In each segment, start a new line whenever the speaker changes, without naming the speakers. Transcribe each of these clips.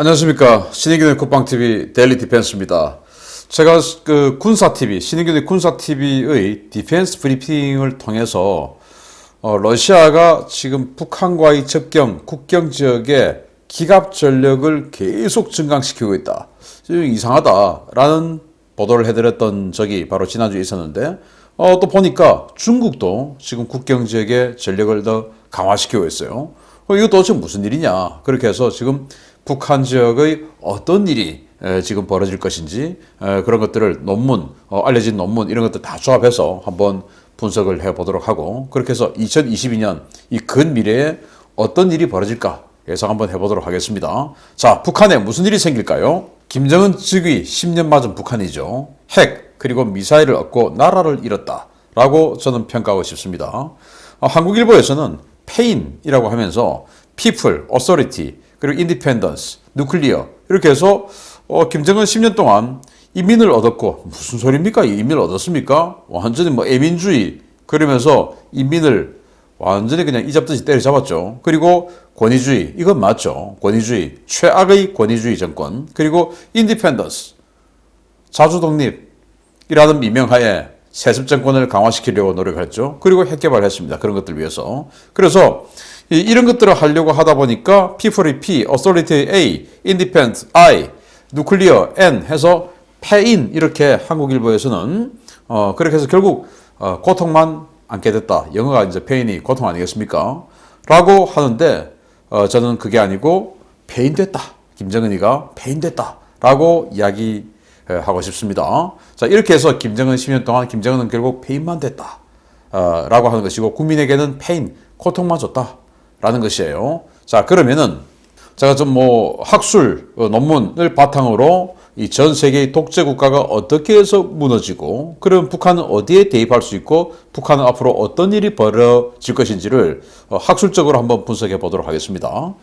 안녕하십니까 신의균의 국방TV 데일리 디펜스입니다. 제가 그 군사TV 신의균의 군사TV의 디펜스 브리핑을 통해서 어, 러시아가 지금 북한과의 접경 국경 지역에 기갑 전력을 계속 증강시키고 있다. 좀 이상하다라는 보도를 해드렸던 적이 바로 지난주에 있었는데 어, 또 보니까 중국도 지금 국경 지역에 전력을 더 강화시키고 있어요. 어, 이거 도대체 무슨 일이냐? 그렇게 해서 지금 북한 지역의 어떤 일이 에, 지금 벌어질 것인지 에, 그런 것들을 논문, 어, 알려진 논문 이런 것들 다 조합해서 한번 분석을 해보도록 하고 그렇게 해서 2022년 이 근미래에 어떤 일이 벌어질까 예상 한번 해보도록 하겠습니다. 자, 북한에 무슨 일이 생길까요? 김정은 즉위 10년 맞은 북한이죠. 핵 그리고 미사일을 얻고 나라를 잃었다. 라고 저는 평가하고 싶습니다. 어, 한국일보에서는 페인이라고 하면서 people, authority, 그리고 independence, nuclear 이렇게 해서 어, 김정은 10년 동안 인민을 얻었고 무슨 소리입니까? 이 인민을 얻었습니까? 완전히 뭐 애민주의 그러면서 인민을 완전히 그냥 이잡듯이 때려잡았죠. 그리고 권위주의 이건 맞죠. 권위주의 최악의 권위주의 정권 그리고 인디펜던스 자주 독립이라는 미명하에 세습 정권을 강화시키려고 노력했죠. 그리고 핵 개발했습니다. 그런 것들 위해서. 그래서 이- 이런 것들을 하려고 하다 보니까 P4이 P, Authority A, Independent I, Nuclear N 해서 패인 이렇게 한국일보에서는 어 그렇게 해서 결국 어, 고통만 안게 됐다. 영어가 이제 페인이 고통 아니겠습니까? 라고 하는데 어, 저는 그게 아니고 폐인됐다. 김정은이가 폐인됐다. 라고 이야기하고 싶습니다. 자, 이렇게 해서 김정은 10년 동안 김정은은 결국 폐인만 됐다. 어, 라고 하는 것이고 국민에게는 페인, 고통만 줬다. 라는 것이에요. 자, 그러면은 제가 좀 뭐 학술 어, 논문을 바탕으로 이 전 세계의 독재 국가가 어떻게 해서 무너지고 그럼 북한은 어디에 대입할 수 있고 북한은 앞으로 어떤 일이 벌어질 것인지를 어, 학술적으로 한번 분석해 보도록 하겠습니다.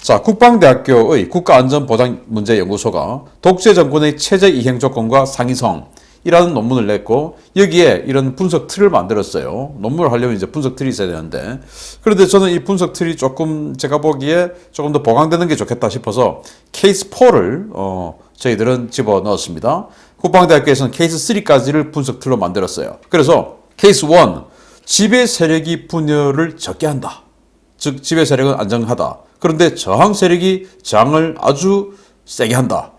자, 국방대학교의 국가안전보장문제연구소가 독재 정권의 체제 이행 조건과 상위성 이라는 논문을 냈고 여기에 이런 분석 틀을 만들었어요. 논문을 하려면 이제 분석 틀이 있어야 되는데 그런데 저는 이 분석 틀이 조금 제가 보기에 조금 더 보강되는 게 좋겠다 싶어서 케이스 4를 어, 저희들은 집어 넣었습니다. 국방대학교에서는 케이스 3까지를 분석 틀로 만들었어요. 그래서 케이스 1 지배 세력이 분열을 적게 한다. 즉 지배 세력은 안정하다. 그런데 저항 세력이 저항을 아주 세게 한다.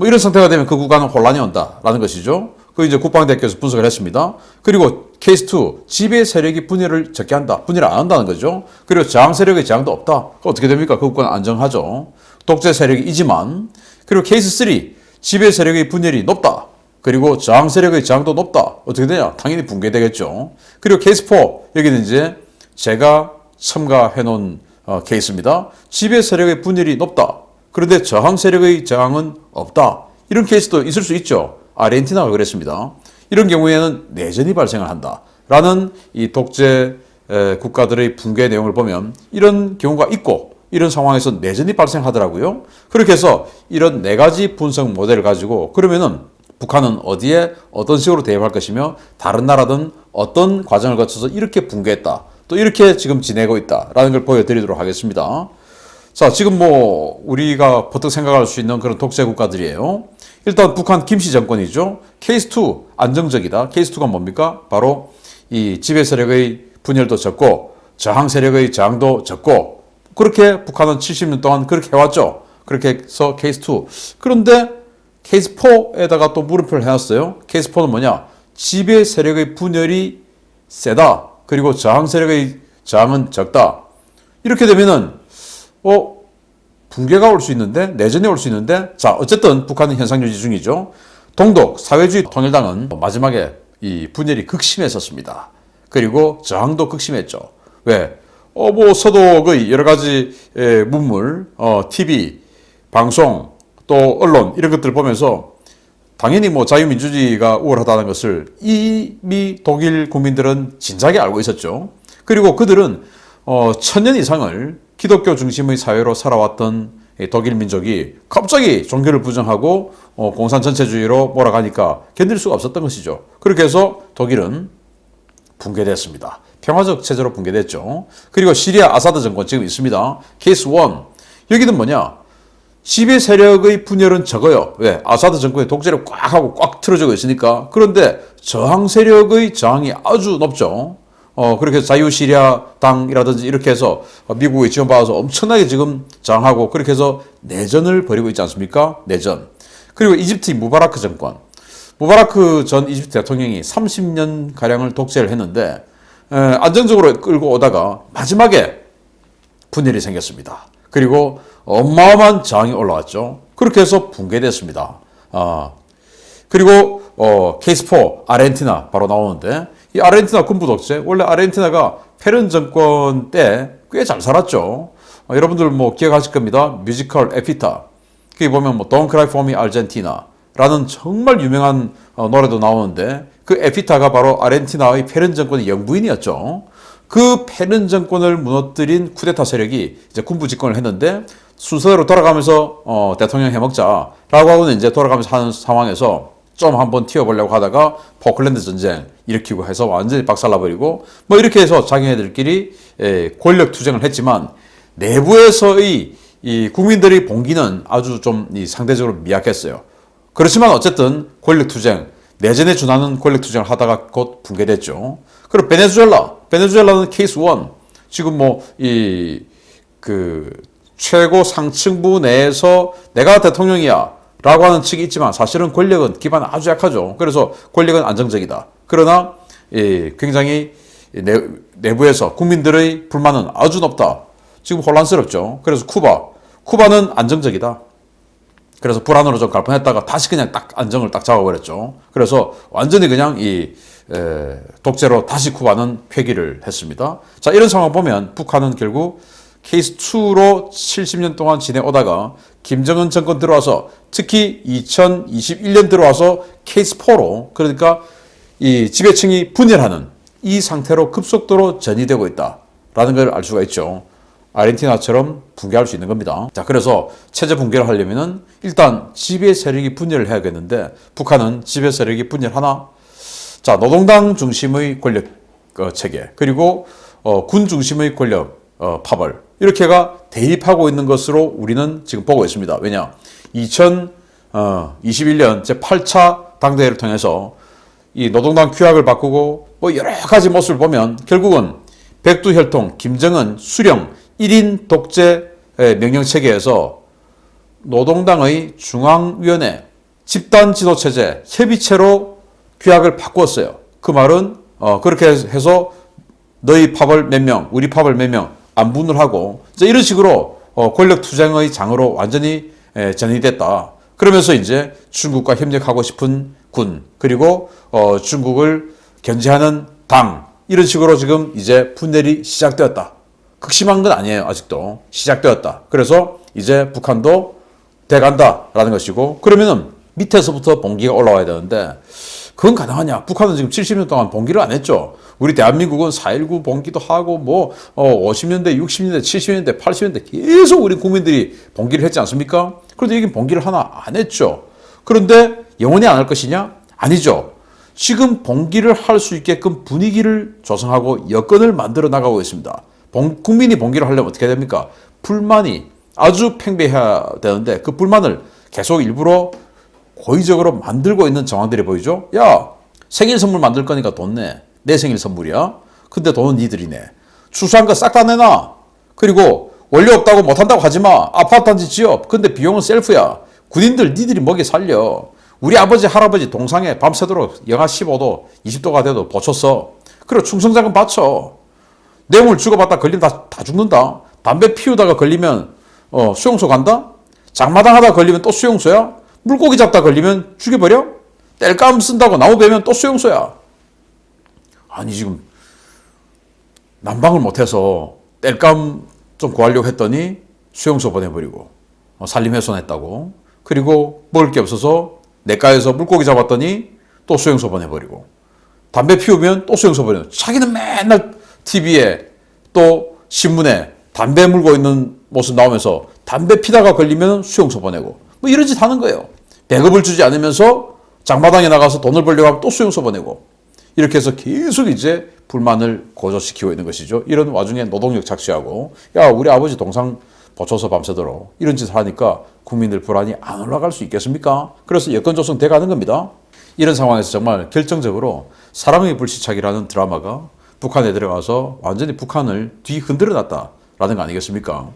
뭐 이런 상태가 되면 그 구간은 혼란이 온다라는 것이죠. 그 이제 국방대학교에서 분석을 했습니다. 그리고 케이스 2 지배 세력이 분열을 적게 한다. 분열을 안 한다는 거죠. 그리고 저항 세력의 저항도 없다. 그 어떻게 됩니까? 그 국가는 안정하죠. 독재 세력이지만 그리고 케이스 3 지배 세력의 분열이 높다. 그리고 저항 세력의 저항도 높다. 어떻게 되냐? 당연히 붕괴되겠죠. 그리고 케이스 4 여기는 이제 제가 첨가해 놓은 어, 케이스입니다. 지배 세력의 분열이 높다. 그런데 저항 세력의 저항은 없다. 이런 케이스도 있을 수 있죠. 아르헨티나가 그랬습니다. 이런 경우에는 내전이 발생을 한다. 라는 이 독재 에, 국가들의 붕괴 내용을 보면 이런 경우가 있고 이런 상황에서 내전이 발생하더라고요. 그렇게 해서 이런 네 가지 분석 모델을 가지고 그러면은 북한은 어디에 어떤 식으로 대응할 것이며 다른 나라든 어떤 과정을 거쳐서 이렇게 붕괴했다. 또 이렇게 지금 지내고 있다라는 걸 보여드리도록 하겠습니다. 자, 지금 뭐 우리가 버뜩 생각할 수 있는 그런 독재 국가들이에요. 일단 북한 김씨 정권이죠. 케이스 2 안정적이다. 케이스 2가 뭡니까? 바로 이 지배 세력의 분열도 적고 저항 세력의 저항도 적고 그렇게 북한은 70년 동안 그렇게 해왔죠. 그렇게 해서 케이스 2. 그런데 케이스 4에다가 또 물음표를 해놨어요. 케이스 4는 뭐냐? 지배 세력의 분열이 세다. 그리고 저항 세력의 저항은 적다. 이렇게 되면은 어 붕괴가 올 수 있는데 내전이 올 수 있는데 자 어쨌든 북한은 현상 유지 중이죠. 동독 사회주의 통일당은 마지막에 이 분열이 극심했었습니다. 그리고 저항도 극심했죠. 왜? 어 뭐 서독의 여러 가지 에, 문물, 어 TV, 방송, 또 언론 이런 것들 보면서 당연히 뭐 자유민주주의가 우월하다는 것을 이미 독일 국민들은 진작에 알고 있었죠. 그리고 그들은 어, 천년 이상을 기독교 중심의 사회로 살아왔던 이 독일 민족이 갑자기 종교를 부정하고 어, 공산 전체주의로 몰아가니까 견딜 수가 없었던 것이죠. 그렇게 해서 독일은 붕괴됐습니다. 평화적 체제로 붕괴됐죠. 그리고 시리아 아사드 정권 지금 있습니다. 케이스 1. 여기는 뭐냐? 지배 세력의 분열은 적어요. 왜? 아사드 정권의 독재를 꽉 하고 꽉 틀어지고 있으니까. 그런데 저항 세력의 저항이 아주 높죠. 어, 그렇게 자유시리아 당이라든지 이렇게 해서 미국의 지원받아서 엄청나게 지금 저항하고 그렇게 해서 내전을 벌이고 있지 않습니까? 내전. 그리고 이집트 무바라크 정권. 무바라크 전 이집트 대통령이 30년 가량을 독재를 했는데 에, 안정적으로 끌고 오다가 마지막에 분열이 생겼습니다. 그리고 어마어마한 저항이 올라왔죠. 그렇게 해서 붕괴됐습니다. 아, 그리고 어, 케이스4 아르헨티나 바로 나오는데 이 아르헨티나 군부 독재 원래 아르헨티나가 페른 정권 때 꽤 잘 살았죠. 어, 여러분들 뭐 기억하실 겁니다. 뮤지컬 에피타. 거기 보면 뭐 Don't Cry For Me Argentina 라는 정말 유명한 어, 노래도 나오는데 그 에피타가 바로 아르헨티나의 페른 정권의 영부인이었죠. 그 페른 정권을 무너뜨린 쿠데타 세력이 이제 군부 집권을 했는데 순서대로 돌아가면서 어, 대통령 해먹자라고 하고는 이제 돌아가면서 하는 상황에서 좀 한번 튀어보려고 하다가 포클랜드 전쟁 일으키고 해서 완전히 박살나버리고 뭐 이렇게 해서 자기네들끼리 에, 권력 투쟁을 했지만 내부에서의 이 국민들의 봉기는 아주 좀이 상대적으로 미약했어요. 그렇지만 어쨌든 권력 투쟁, 내전에 준하는 권력 투쟁을 하다가 곧 붕괴됐죠. 그리고 베네수엘라, 베네수엘라는 케이스 1. 지금 뭐 이 그 최고 상층부 내에서 내가 대통령이야 라고 하는 측이 있지만 사실은 권력은 기반 아주 약하죠. 그래서 권력은 안정적이다. 그러나 이 굉장히 내, 내부에서 국민들의 불만은 아주 높다. 지금 혼란스럽죠. 그래서 쿠바, 쿠바는 안정적이다. 그래서 불안으로 좀갈 뻔했다가 다시 그냥 딱 안정을 딱 잡아버렸죠. 그래서 완전히 그냥 이 에, 독재로 다시 쿠바는 폐기를 했습니다. 자 이런 상황 보면 북한은 결국 케이스 2로 70년 동안 지내오다가 김정은 정권 들어와서 특히 2021년 들어와서 케이스 4로 그러니까 이 지배층이 분열하는 이 상태로 급속도로 전이되고 있다라는 걸 알 수가 있죠. 아르헨티나처럼 붕괴할 수 있는 겁니다. 자, 그래서 체제 붕괴를 하려면은 일단 지배 세력이 분열을 해야겠는데 북한은 지배 세력이 분열하나? 자, 노동당 중심의 권력 어, 체계 그리고 어, 군 중심의 권력 어, 파벌 이렇게가 대립하고 있는 것으로 우리는 지금 보고 있습니다. 왜냐? 2021년 제 8차 당대회를 통해서 이 노동당 규약을 바꾸고 뭐 여러 가지 모습을 보면 결국은 백두혈통, 김정은, 수령 1인 독재 명령 체계에서 노동당의 중앙위원회 집단 지도 체제 협의체로 규약을 바꿨어요. 그 말은 어, 그렇게 해서 너희 파벌 몇 명, 우리 파벌 몇명 안 분을 하고 이제 이런 식으로 어, 권력 투쟁의 장으로 완전히 에, 전이됐다. 그러면서 이제 중국과 협력하고 싶은 군 그리고 어, 중국을 견제하는 당 이런 식으로 지금 이제 분열이 시작되었다. 극심한 건 아니에요 아직도 시작되었다. 그래서 이제 북한도 돼간다라는 것이고 그러면은 밑에서부터 봉기가 올라와야 되는데 그건 가능하냐? 북한은 지금 70년 동안 봉기를 안 했죠. 우리 대한민국은 4.19 봉기도 하고 뭐 어, 50년대, 60년대, 70년대, 80년대 계속 우리 국민들이 봉기를 했지 않습니까? 그런데 여긴 봉기를 하나 안 했죠. 그런데 영원히 안 할 것이냐? 아니죠. 지금 봉기를 할 수 있게끔 분위기를 조성하고 여건을 만들어 나가고 있습니다. 봉, 국민이 봉기를 하려면 어떻게 됩니까? 불만이 아주 팽배해야 되는데 그 불만을 계속 일부러 고의적으로 만들고 있는 정황들이 보이죠? 야, 생일 선물 만들 거니까 돈 내. 내 생일 선물이야. 근데 돈은 니들이네. 추수한 거 싹 다 내놔. 그리고 원료 없다고 못한다고 하지 마. 아파트 단지 지업. 근데 비용은 셀프야. 군인들 니들이 먹여 살려. 우리 아버지, 할아버지 동상에 밤새도록 영하 15도, 20도가 돼도 보쳤어. 그리고 충성자금 바쳐. 뇌물 주고받다 걸리면 다, 다 죽는다. 담배 피우다가 걸리면 어, 수용소 간다? 장마당 하다 걸리면 또 수용소야? 물고기 잡다 걸리면 죽여버려? 땔감 쓴다고 나무 베면 또 수용소야. 아니 지금 난방을 못해서 땔감 좀 구하려고 했더니 수용소 보내버리고 어, 산림훼손했다고. 그리고 먹을 게 없어서 내과에서 물고기 잡았더니 또 수용소 보내버리고 담배 피우면 또 수용소 보내고. 자기는 맨날 TV에 또 신문에 담배 물고 있는 모습 나오면서 담배 피다가 걸리면 수용소 보내고. 뭐 이런 짓 하는 거예요. 배급을 주지 않으면서 장마당에 나가서 돈을 벌려고 하면 또 수용소 보내고 이렇게 해서 계속 이제 불만을 고조시키고 있는 것이죠. 이런 와중에 노동력 착취하고 야 우리 아버지 동상 보초서 밤새도록 이런 짓을 하니까 국민들 불안이 안 올라갈 수 있겠습니까? 그래서 여건 조성 돼 가는 겁니다. 이런 상황에서 정말 결정적으로 사랑의 불시착이라는 드라마가 북한에 들어가서 완전히 북한을 뒤 흔들어 놨다라는 거 아니겠습니까?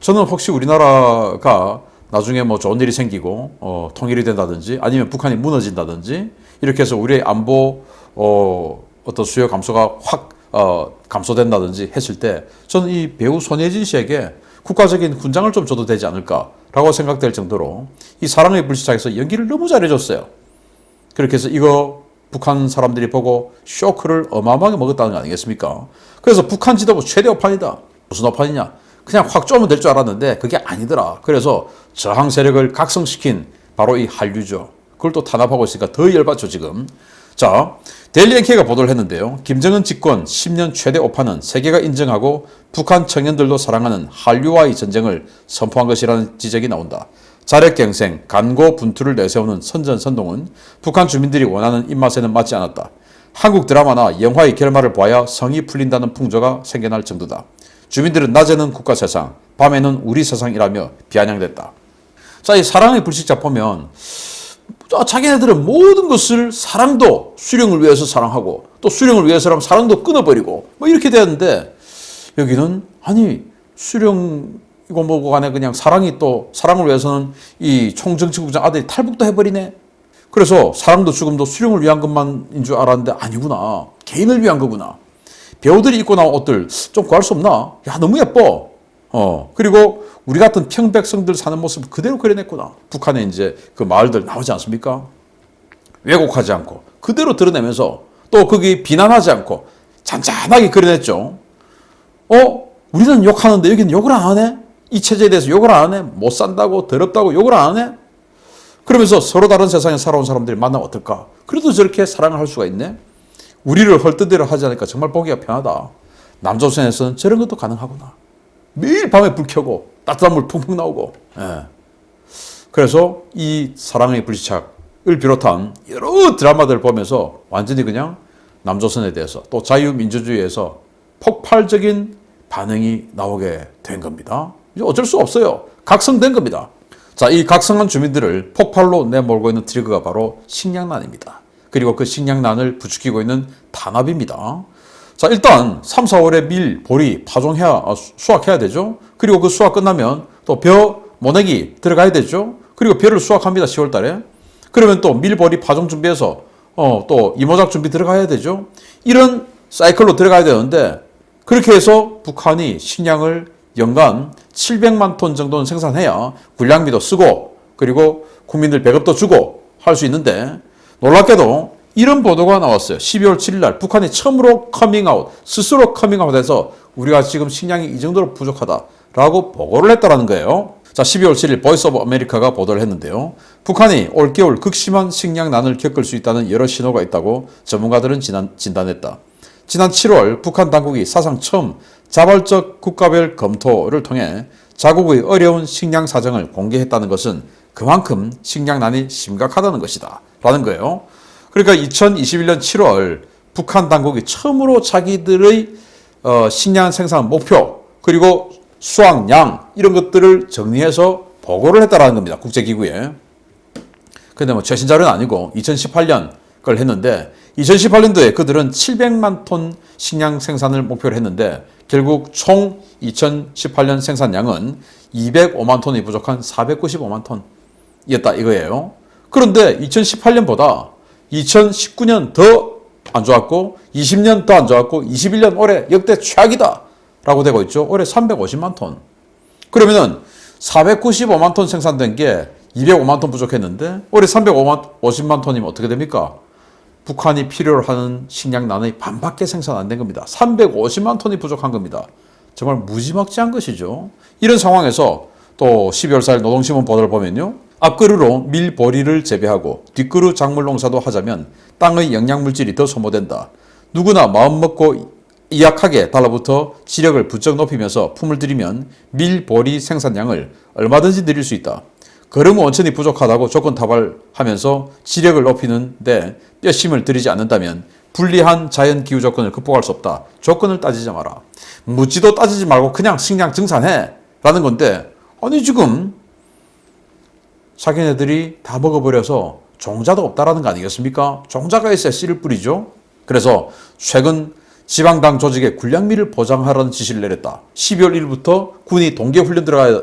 저는 혹시 우리나라가 나중에 뭐 좋은 일이 생기고 어, 통일이 된다든지 아니면 북한이 무너진다든지 이렇게 해서 우리의 안보 어, 어떤 수요 감소가 확 어, 감소된다든지 했을 때 저는 이 배우 손예진 씨에게 국가적인 훈장을 좀 줘도 되지 않을까라고 생각될 정도로 이 사랑의 불시착에서 연기를 너무 잘해줬어요. 그렇게 해서 이거 북한 사람들이 보고 쇼크를 어마어마하게 먹었다는 거 아니겠습니까? 그래서 북한 지도부 최대 오판이다. 무슨 오판이냐? 그냥 확 쪼면 될 줄 알았는데 그게 아니더라. 그래서 저항 세력을 각성시킨 바로 이 한류죠. 그걸 또 탄압하고 있으니까 더 열받죠, 지금. 자, 데일리 NK가 보도를 했는데요. 김정은 집권 10년 최대 오판은 세계가 인정하고 북한 청년들도 사랑하는 한류와의 전쟁을 선포한 것이라는 지적이 나온다. 자력갱생, 간고 분투를 내세우는 선전선동은 북한 주민들이 원하는 입맛에는 맞지 않았다. 한국 드라마나 영화의 결말을 보아야 성이 풀린다는 풍조가 생겨날 정도다. 주민들은 낮에는 국가 세상, 밤에는 우리 세상이라며 비아냥댔다. 자, 이 사랑의 불식자 보면 아, 자기네들은 모든 것을 사랑도 수령을 위해서 사랑하고 또 수령을 위해서라면 사랑도 끊어버리고 뭐 이렇게 되었는데 여기는 아니 수령 이거 뭐고 간에 그냥 사랑이 또 사랑을 위해서는 이 총정치국장 아들이 탈북도 해버리네. 그래서 사랑도 죽음도 수령을 위한 것만인 줄 알았는데 아니구나. 개인을 위한 거구나. 배우들이 입고 나온 옷들 좀 구할 수 없나? 야 너무 예뻐. 어 그리고 우리 같은 평백성들 사는 모습 그대로 그려냈구나. 북한에 이제 그 마을들 나오지 않습니까? 왜곡하지 않고 그대로 드러내면서 또 거기 비난하지 않고 잔잔하게 그려냈죠. 어? 우리는 욕하는데 여기는 욕을 안 하네? 이 체제에 대해서 욕을 안 하네? 못 산다고 더럽다고 욕을 안 하네? 그러면서 서로 다른 세상에 살아온 사람들이 만나면 어떨까? 그래도 저렇게 사랑을 할 수가 있네? 우리를 헐뜯으려 하지 않으니까 정말 보기가 편하다. 남조선에서는 저런 것도 가능하구나. 매일 밤에 불 켜고 따뜻한 물 풍풍 나오고. 예. 그래서 이 사랑의 불시착을 비롯한 여러 드라마들을 보면서 완전히 그냥 남조선에 대해서 또 자유민주주의에서 폭발적인 반응이 나오게 된 겁니다. 이제 어쩔 수 없어요. 각성된 겁니다. 자, 이 각성한 주민들을 폭발로 내몰고 있는 트리거가 바로 식량난입니다. 그리고 그 식량난을 부추기고 있는 탄압입니다. 자, 일단 3, 4월에 밀, 보리, 파종해야, 아, 수- 수확해야 되죠. 그리고 그 수확 끝나면 또 벼, 모내기 들어가야 되죠. 그리고 벼를 수확합니다. 10월 달에. 그러면 또 밀, 보리, 파종 준비해서 어, 또 이모작 준비 들어가야 되죠. 이런 사이클로 들어가야 되는데 그렇게 해서 북한이 식량을 연간 700만 톤 정도는 생산해야 군량비도 쓰고 그리고 국민들 배급도 주고 할 수 있는데 놀랍게도 이런 보도가 나왔어요. 12월 7일 날 북한이 처음으로 커밍아웃, 스스로 커밍아웃해서 우리가 지금 식량이 이 정도로 부족하다라고 보고를 했다라는 거예요. 자, 12월 7일 보이스 오브 아메리카가 보도를 했는데요. 북한이 올겨울 극심한 식량난을 겪을 수 있다는 여러 신호가 있다고 전문가들은 진단, 진단했다. 지난 7월 북한 당국이 사상 처음 자발적 국가별 검토를 통해 자국의 어려운 식량 사정을 공개했다는 것은 그만큼 식량난이 심각하다는 것이다. 라는 거예요. 그러니까 2021년 7월 북한 당국이 처음으로 자기들의 어, 식량 생산 목표 그리고 수확량 이런 것들을 정리해서 보고를 했다라는 겁니다. 국제기구에. 근데 뭐 최신 자료는 아니고 2018년 걸 했는데 2018년도에 그들은 700만 톤 식량 생산을 목표로 했는데 결국 총 2018년 생산량은 205만 톤이 부족한 495만 톤이었다 이거예요. 그런데 2018년보다 2019년 더 안 좋았고 20년 더 안 좋았고 21년 올해 역대 최악이다 라고 되고 있죠. 올해 350만 톤. 그러면은 495만 톤 생산된 게 205만 톤 부족했는데 올해 350만 톤이면 어떻게 됩니까? 북한이 필요로 하는 식량 난의 반밖에 생산 안 된 겁니다. 350만 톤이 부족한 겁니다. 정말 무지막지한 것이죠. 이런 상황에서 또 12월 4일 노동신문 보도를 보면요. 앞그루로 밀, 보리를 재배하고 뒷그루 작물 농사도 하자면 땅의 영양물질이 더 소모된다. 누구나 마음 먹고 이약하게 달라붙어 지력을 부쩍 높이면서 품을 들이면 밀, 보리 생산량을 얼마든지 늘릴 수 있다. 걸음 원천이 부족하다고 조건 타발하면서 지력을 높이는데 뼈심을 들이지 않는다면 불리한 자연 기후 조건을 극복할 수 없다. 조건을 따지지 마라. 묻지도 따지지 말고 그냥 식량 증산해. 라는 건데, 아니, 지금 자기네들이 다 먹어버려서 종자도 없다라는 거 아니겠습니까? 종자가 있어야 씨를 뿌리죠. 그래서 최근 지방당 조직에 군량미를 보장하라는 지시를 내렸다. 12월 1일부터 군이 동계훈련 들어가야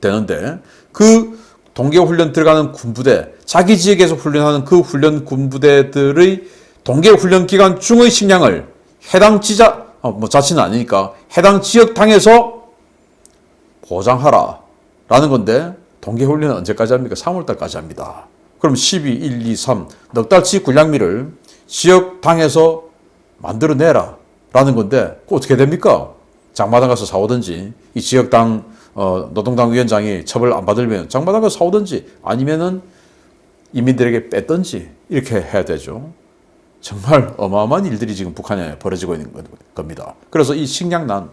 되는데 그 동계훈련 들어가는 군부대, 자기 지역에서 훈련하는 그 훈련 군부대들의 동계훈련 기간 중의 식량을 해당 지자, 어, 뭐 자치는 아니니까 해당 지역 당에서 보장하라. 라는 건데 동계훈련은 언제까지 합니까? 3월달까지 합니다. 그럼 12, 1, 2, 3, 넉 달치 군량미를 지역 당에서 만들어내라. 라는 건데, 그 어떻게 됩니까? 장마당 가서 사오든지, 이 지역당, 어, 노동당 위원장이 처벌 안 받으면 장마당 가서 사오든지, 아니면은 인민들에게 뺐든지, 이렇게 해야 되죠. 정말 어마어마한 일들이 지금 북한에 벌어지고 있는 겁니다. 그래서 이 식량난,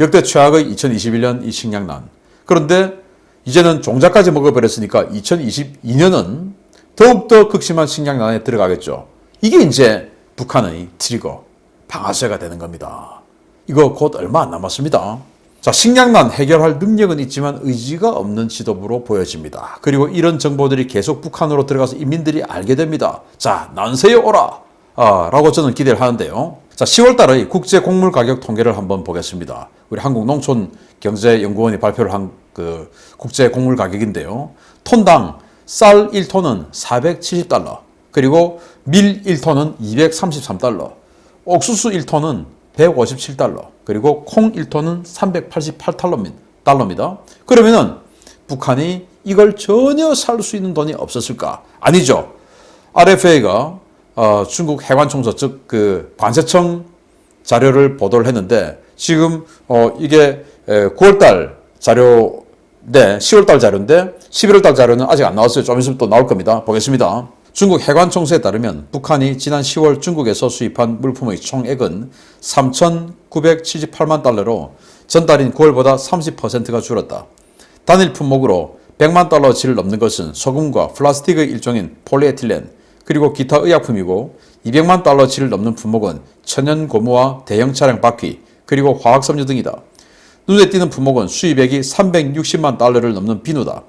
역대 최악의 2021년 이 식량난. 그런데 이제는 종자까지 먹어버렸으니까 2022년은 더욱더 극심한 식량난에 들어가겠죠. 이게 이제 북한의 트리거, 방아쇠가 되는 겁니다. 이거 곧 얼마 안 남았습니다. 자, 식량난 해결할 능력은 있지만 의지가 없는 지도부로 보여집니다. 그리고 이런 정보들이 계속 북한으로 들어가서 인민들이 알게 됩니다. 자, 난세에 오라! 아, 라고 저는 기대를 하는데요. 자, 10월 달의 국제 곡물 가격 통계를 한번 보겠습니다. 우리 한국농촌경제연구원이 발표를 한 그 국제 곡물 가격인데요. 톤당 쌀 1톤은 470달러, 그리고 밀 1톤은 233달러, 옥수수 1톤은 157달러, 그리고 콩 1톤은 388달러입니다. 그러면은 북한이 이걸 전혀 살 수 있는 돈이 없었을까? 아니죠. RFA가 어, 중국 해관총서 즉그 관세청 자료를 보도를 했는데 지금 어, 이게 9월달 자료 네, 10월달 자료인데 11월달 자료는 아직 안 나왔어요. 좀 있으면 또 나올 겁니다. 보겠습니다. 중국 해관총수에 따르면 북한이 지난 10월 중국에서 수입한 물품의 총액은 3,978만 달러로 전달인 9월보다 30%가 줄었다. 단일 품목으로 100만 달러치를 넘는 것은 소금과 플라스틱의 일종인 폴리에틸렌, 그리고 기타 의약품이고 200만 달러치를 넘는 품목은 천연 고무와 대형 차량 바퀴, 그리고 화학 섬유 등이다. 눈에 띄는 품목은 수입액이 360만 달러를 넘는 비누다.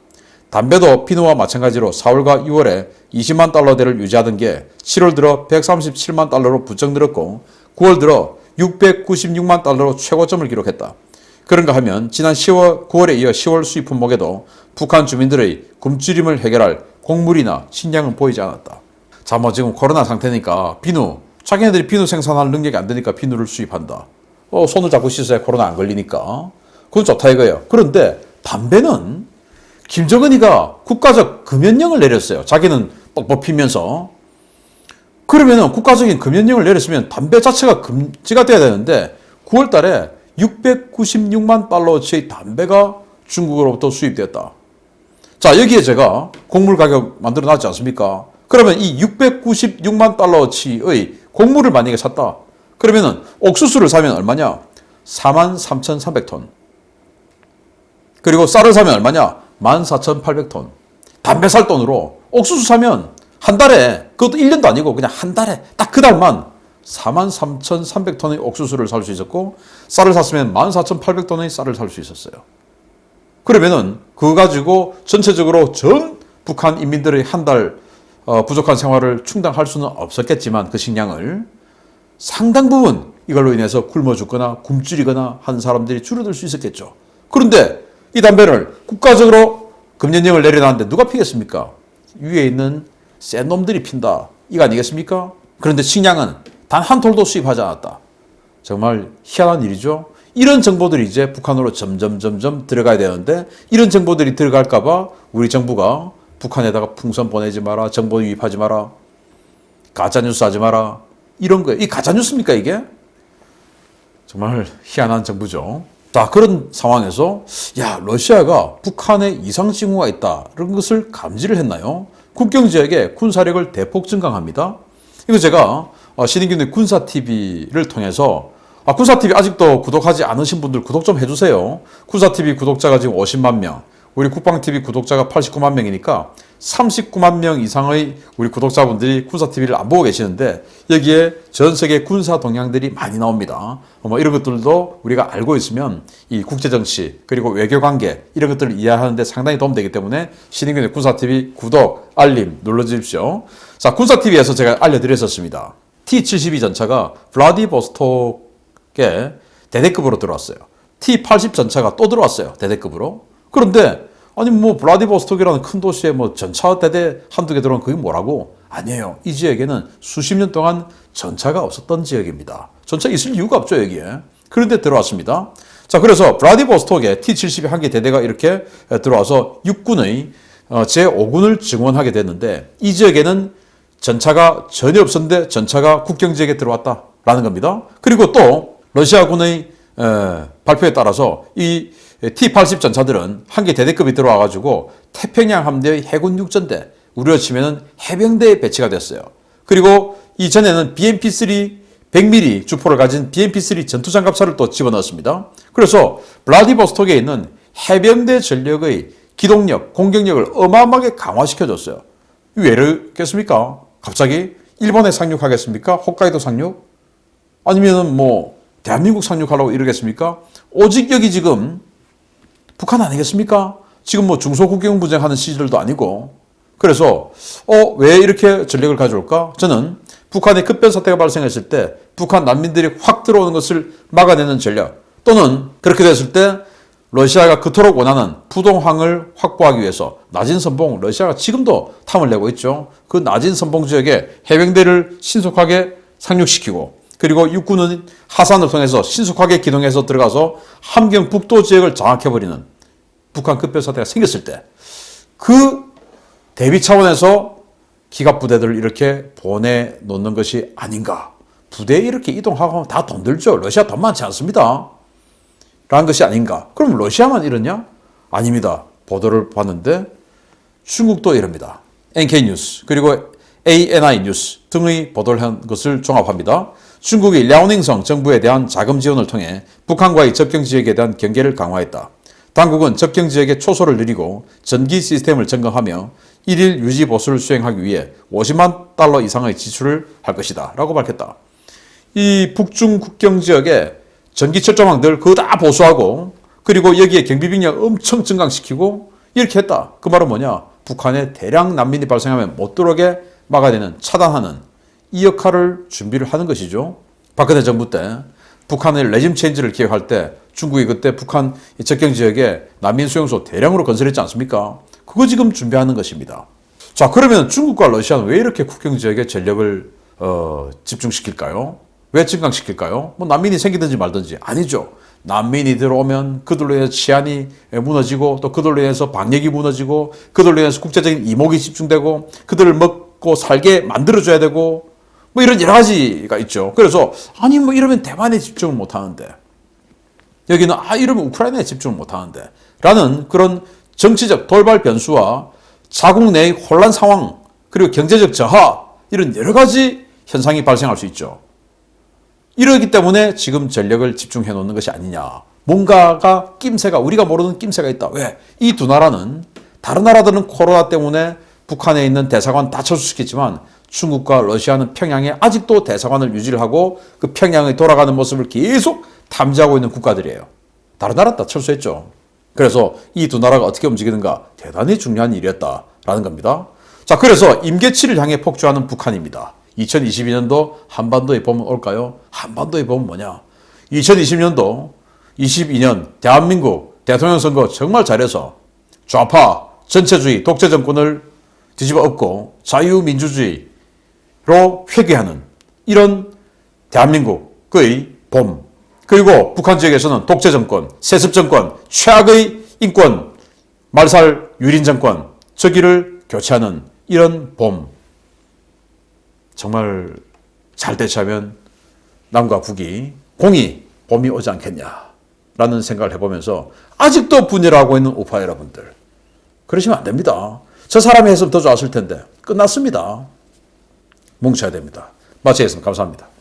담배도 비누와 마찬가지로 4월과 6월에 20만 달러대를 유지하던 게 7월 들어 137만 달러로 부쩍 늘었고 9월 들어 696만 달러로 최고점을 기록했다. 그런가 하면 지난 10월, 9월에 이어 10월 수입 품목에도 북한 주민들의 굶주림을 해결할 곡물이나 식량은 보이지 않았다. 자, 뭐 지금 코로나 상태니까 비누, 자기네들이 비누 생산할 능력이 안 되니까 비누를 수입한다. 어, 손을 잡고 씻어야 코로나 안 걸리니까. 그건 좋다 이거예요. 그런데 담배는 김정은이가 국가적 금연령을 내렸어요. 자기는 뻑뻑 피면서. 그러면은 국가적인 금연령을 내렸으면 담배 자체가 금지가 돼야 되는데 9월 달에 696만 달러치의 담배가 중국으로부터 수입됐다. 자, 여기에 제가 곡물 가격 만들어 놨지 않습니까? 그러면 이 696만 달러치의 곡물을 만약에 샀다. 그러면은 옥수수를 사면 얼마냐? 43,300톤. 그리고 쌀을 사면 얼마냐? 14,800톤. 담배 살 돈으로 옥수수 사면 한 달에 그것도 1년도 아니고 그냥 한 달에 딱 그 달만 43,300톤의 옥수수를 살 수 있었고 쌀을 샀으면 14,800톤의 쌀을 살 수 있었어요. 그러면은 그거 가지고 전체적으로 전 북한 인민들의 한달 어, 부족한 생활을 충당할 수는 없었겠지만 그 식량을 상당 부분 이걸로 인해서 굶어 죽거나 굶주리거나 한 사람들이 줄어들 수 있었겠죠. 그런데 이 담배를 국가적으로 금연령을 내려놨는데 누가 피겠습니까? 위에 있는 센 놈들이 핀다. 이거 아니겠습니까? 그런데 식량은 단 한 톨도 수입하지 않았다. 정말 희한한 일이죠. 이런 정보들이 이제 북한으로 점점 점점 들어가야 되는데 이런 정보들이 들어갈까봐 우리 정부가 북한에다가 풍선 보내지 마라, 정보 유입하지 마라, 가짜 뉴스 하지 마라, 이런 거예요. 이 가짜 뉴스입니까 이게? 정말 희한한 정부죠. 자 그런 상황에서 야 러시아가 북한에 이상 징후가 있다 이런 것을 감지를 했나요? 국경 지역에 군사력을 대폭 증강합니다. 이거 제가 어, 신인균의 군사 TV를 통해서 아, 군사 TV 아직도 구독하지 않으신 분들 구독 좀 해주세요. 군사 TV 구독자가 지금 50만 명, 우리 국방 TV 구독자가 89만 명이니까 39만 명 이상의 우리 구독자분들이 군사 TV를 안 보고 계시는데 여기에 전 세계 군사 동향들이 많이 나옵니다. 뭐 이런 것들도 우리가 알고 있으면 이 국제 정치 그리고 외교 관계 이런 것들을 이해하는데 상당히 도움되기 때문에 신인균의 군사 TV 구독 알림 눌러 주십시오. 자, 군사 TV에서 제가 알려드렸었습니다. T-72 전차가 블라디보스톡에 대대급으로 들어왔어요. T-80 전차가 또 들어왔어요. 대대급으로. 그런데 아니 뭐 블라디보스톡이라는 큰 도시에 뭐 전차 대대 한두 개 들어온 그게 뭐라고? 아니에요. 이 지역에는 수십 년 동안 전차가 없었던 지역입니다. 전차 있을 이유가 없죠 여기에. 그런데 들어왔습니다. 자 그래서 블라디보스톡에 T-72 한개 대대가 이렇게 들어와서 육군의 어, 제5군을 증원하게 됐는데 이 지역에는 전차가 전혀 없었는데 전차가 국경 지역에 들어왔다라는 겁니다. 그리고 또 러시아군의 에, 발표에 따라서 이 T-80 전차들은 한 개 대대급이 들어와가지고 태평양 함대의 해군 육전대, 우리로 치면은 해병대에 배치가 됐어요. 그리고 이전에는 BMP-3 100mm 주포를 가진 BMP-3 전투장갑차를 또 집어넣었습니다. 그래서 블라디보스톡에 있는 해병대 전력의 기동력, 공격력을 어마어마하게 강화시켜줬어요. 왜 이러겠습니까? 갑자기 일본에 상륙하겠습니까? 홋카이도 상륙? 아니면은 뭐 대한민국 상륙하려고 이러겠습니까? 오직 여기 지금 북한 아니겠습니까? 지금 뭐 중소국경 분쟁하는 시절도 아니고 그래서 어 왜 이렇게 전력을 가져올까? 저는 북한의 급변 사태가 발생했을 때 북한 난민들이 확 들어오는 것을 막아내는 전략 또는 그렇게 됐을 때 러시아가 그토록 원하는 부동항을 확보하기 위해서 낮은 선봉 러시아가 지금도 탐을 내고 있죠. 그 낮은 선봉 지역에 해병대를 신속하게 상륙시키고 그리고 육군은 하산을 통해서 신속하게 기동해서 들어가서 함경 북도 지역을 장악해버리는 북한 급변 사태가 생겼을 때 그 대비 차원에서 기갑 부대들을 이렇게 보내놓는 것이 아닌가. 부대 이렇게 이동하고 하면 다 돈 들죠. 러시아 돈 많지 않습니다. 라는 것이 아닌가. 그럼 러시아만 이러냐? 아닙니다. 보도를 봤는데 중국도 이럽니다. NK뉴스 그리고 ANI 뉴스 등의 보도를 한 것을 종합합니다. 중국이 랴오닝성 정부에 대한 자금 지원을 통해 북한과의 접경 지역에 대한 경계를 강화했다. 당국은 접경 지역의 초소를 늘리고 전기 시스템을 점검하며 일일 유지 보수를 수행하기 위해 50만 달러 이상의 지출을 할 것이다. 라고 밝혔다. 이 북중 국경 지역에 전기 철조망들 그거 다 보수하고 그리고 여기에 경비병력 엄청 증강시키고 이렇게 했다. 그 말은 뭐냐? 북한에 대량 난민이 발생하면 못 들어오게 막아내는 차단하는 이 역할을 준비를 하는 것이죠. 박근혜 정부 때 북한의 레짐 체인지를 기획할 때 중국이 그때 북한 접경 지역에 난민 수용소 대량으로 건설했지 않습니까? 그거 지금 준비하는 것입니다. 자, 그러면 중국과 러시아는 왜 이렇게 국경 지역에 전력을 어, 집중시킬까요? 왜 증강시킬까요? 뭐 난민이 생기든지 말든지 아니죠. 난민이 들어오면 그들로 인해서 치안이 무너지고 또 그들로 인해서 방역이 무너지고 그들로 인해서 국제적인 이목이 집중되고 그들을 먹고 살게 만들어줘야 되고 뭐 이런 여러 가지가 있죠. 그래서 아니 뭐 이러면 대만에 집중을 못 하는데 여기는 아 이러면 우크라이나에 집중을 못 하는데 라는 그런 정치적 돌발 변수와 자국 내의 혼란 상황 그리고 경제적 저하 이런 여러 가지 현상이 발생할 수 있죠. 이러기 때문에 지금 전력을 집중해 놓는 것이 아니냐. 뭔가가 낌새가 우리가 모르는 낌새가 있다. 왜? 이 두 나라는 다른 나라들은 코로나 때문에 북한에 있는 대사관 다 철수시켰지만 중국과 러시아는 평양에 아직도 대사관을 유지를 하고 그 평양에 돌아가는 모습을 계속 탐지하고 있는 국가들이에요. 다른 나라 다 철수했죠. 그래서 이 두 나라가 어떻게 움직이는가 대단히 중요한 일이었다라는 겁니다. 자, 그래서 임계치를 향해 폭주하는 북한입니다. 2022년도 한반도에 보면 올까요? 한반도에 보면 뭐냐? 2020년도 22년 대한민국 대통령 선거 정말 잘해서 좌파 전체주의 독재 정권을 뒤집어 엎고 자유민주주의 로 회귀하는 이런 대한민국의 봄 그리고 북한 지역에서는 독재 정권, 세습 정권, 최악의 인권, 말살 유린 정권 저기를 교체하는 이런 봄 정말 잘 대처하면 남과 북이 공이 봄이 오지 않겠냐라는 생각을 해보면서 아직도 분열하고 있는 우파 여러분들 그러시면 안 됩니다. 저 사람이 했으면 더 좋았을 텐데 끝났습니다. 뭉쳐야 됩니다. 마치겠습니다. 감사합니다.